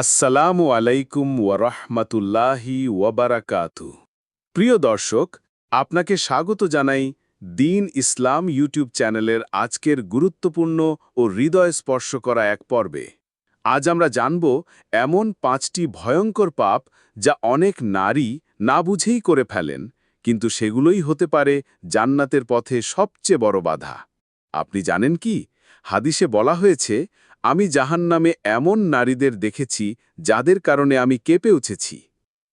আসসালামু আলাইকুম ওয়ারহমাতুল্লাহি ওয়াবারাকাতু প্রিয় দর্শক, আপনাকে স্বাগত জানাই দিন ইসলাম ইউটিউব চ্যানেলের আজকের গুরুত্বপূর্ণ ও হৃদয় স্পর্শ করা এক পর্বে। আজ আমরা জানব এমন পাঁচটি ভয়ঙ্কর পাপ যা অনেক নারী না বুঝেই করে ফেলেন, কিন্তু সেগুলোই হতে পারে জান্নাতের পথে সবচেয়ে বড় বাধা। আপনি জানেন কি? হাদিসে বলা হয়েছে আমি জাহান্নামে এমন নারীদের দেখেছি যাদের কারণে আমি কেঁপে উঠেছি।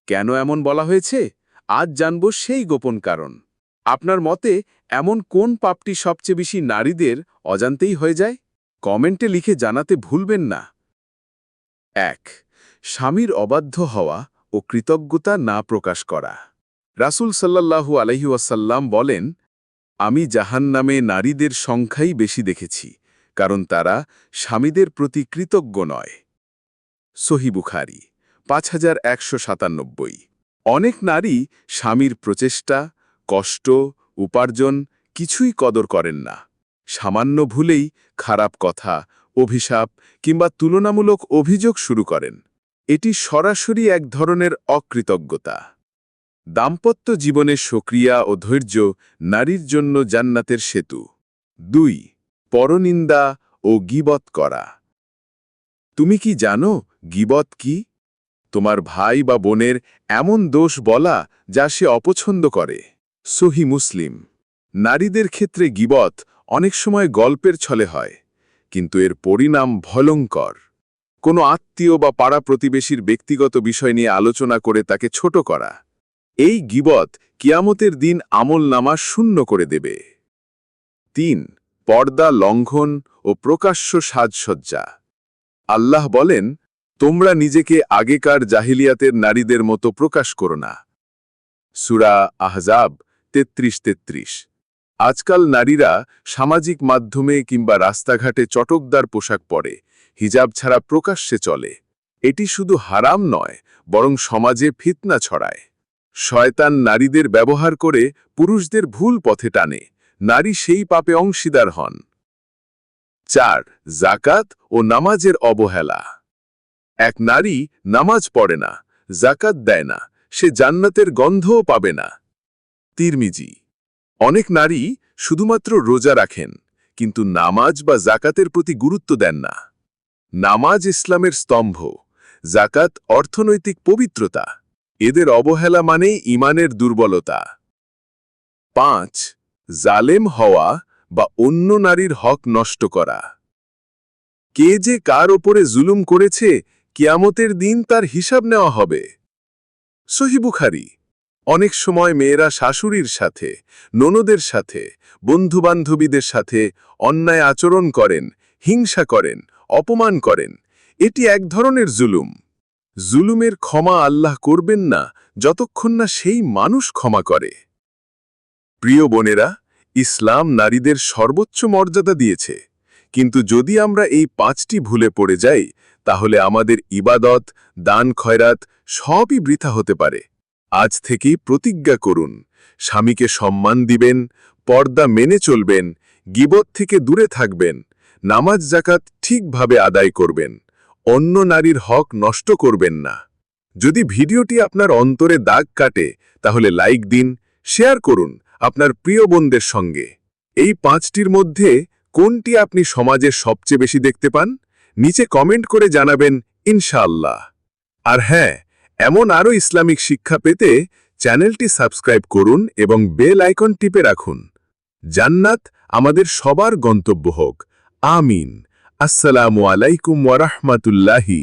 কেন এমন বলা হয়েছে? আজ জানব সেই গোপন কারণ। আপনার মতে, এমন কোন পাপটি সবচেয়ে বেশি নারীদের অজান্তেই হয়ে যায়? কমেন্টে লিখে জানাতে ভুলবেন না। এক, স্বামীর অবাধ্য হওয়া ও কৃতজ্ঞতা না প্রকাশ করা। রাসূল সাল্লাল্লাহু আলহি ওয়াসাল্লাম বলেন, আমি জাহান্নামে নারীদের সংখ্যাই বেশি দেখেছি। কারণ তারা স্বামীদের প্রতি কৃতজ্ঞ নয়। সহি বুখারি, পাঁচ হাজার একশো সাতানব্বই। অনেক নারী স্বামীর প্রচেষ্টা, কষ্ট, উপার্জন কিছুই কদর করেন না। সামান্য ভুলেই খারাপ কথা, অভিশাপ কিংবা তুলনামূলক অভিযোগ শুরু করেন। এটি সরাসরি এক ধরনের অকৃতজ্ঞতা। দাম্পত্য জীবনের সক্রিয়া ও ধৈর্য নারীর জন্য জান্নাতের সেতু। দুই পরনিন্দা ও গিবত করা। তুমি কি জানো গিবত কি? তোমার ভাই বা বোনের এমন দোষ বলা যা সে অপছন্দ করে। সহি মুসলিম। নারীদের ক্ষেত্রে গিবত অনেক সময় গল্পের ছলে হয়, কিন্তু এর পরিণাম ভয়ঙ্কর। কোনো আত্মীয় বা পাড়া প্রতিবেশীর ব্যক্তিগত বিষয় নিয়ে আলোচনা করে তাকে ছোট করা। এই গিবত কিয়ামতের দিন আমল নামা শূন্য করে দেবে। তিন পর্দা লঙ্ঘন ও প্রকাশ্য সাজসজ্জা। আল্লাহ বলেন, তোমরা নিজেকে আগেকার জাহিলিয়াতের নারীদের মতো প্রকাশ করো না। সুরা আহজাব তেত্রিশ তেত্রিশ। আজকাল নারীরা সামাজিক মাধ্যমে কিংবা রাস্তাঘাটে চটকদার পোশাক পরে, হিজাব ছাড়া প্রকাশ্যে চলে। এটি শুধু হারাম নয়, বরং সমাজে ফিতনা ছড়ায়। শয়তান নারীদের ব্যবহার করে পুরুষদের ভুল পথে টানে। নারী সেই পাপে অংশীদার হন। চার, জাকাত ও নামাজের অবহেলা। এক নারী নামাজ পড়ে না, জাকাত দেয় না, সে জান্নাতের গন্ধও পাবে না। তিরমিজি, অনেক নারী শুধুমাত্র রোজা রাখেন, কিন্তু নামাজ বা জাকাতের প্রতি গুরুত্ব দেন না। নামাজ ইসলামের স্তম্ভ, জাকাত অর্থনৈতিক পবিত্রতা। এদের অবহেলা মানেই ইমানের দুর্বলতা। পাঁচ জালেম হওয়া বা অন্য নারীর হক নষ্ট করা। কে যে কার ওপরে জুলুম করেছে, কিয়ামতের দিন তার হিসাব নেওয়া হবে। সহিবুখারি অনেক সময় মেয়েরা শাশুড়ির সাথে, ননদের সাথে, বন্ধুবান্ধবীদের সাথে অন্যায় আচরণ করেন, হিংসা করেন, অপমান করেন। এটি এক ধরনের জুলুম। জুলুমের ক্ষমা আল্লাহ করবেন না, যতক্ষণ না সেই মানুষ ক্ষমা করে। প্রিয় বোনেরা, ইসলাম নারীদের সর্বোচ্চ মর্যাদা দিয়েছে। কিন্তু যদি আমরা এই পাঁচটি ভুলে পড়ে যাই, তাহলে আমাদের ইবাদত, দান খয়রাত সবই বৃথা হতে পারে। আজ থেকেই প্রতিজ্ঞা করুন, স্বামীকে সম্মান দিবেন, পর্দা মেনে চলবেন, গিবত থেকে দূরে থাকবেন, নামাজ জাকাত ঠিকভাবে আদায় করবেন, অন্য নারীর হক নষ্ট করবেন না। যদি ভিডিওটি আপনার অন্তরে দাগ কাটে, তাহলে লাইক দিন, শেয়ার করুন আপনার প্রিয় বোনদের সঙ্গে। এই পাঁচটির মধ্যে কোনটি আপনি সমাজে সবচেয়ে বেশি দেখতে পান? নিচে কমেন্ট করে জানাবেন, ইনশাআল্লাহ। আর হ্যাঁ এমন আরও ইসলামিক শিক্ষা পেতে চ্যানেলটি সাবস্ক্রাইব করুন এবং বেল আইকন টিপে রাখুন। জান্নাত আমাদের সবার গন্তব্য হোক। আমিন। আসসালামু আলাইকুম ওয়ারহমাতুল্লাহি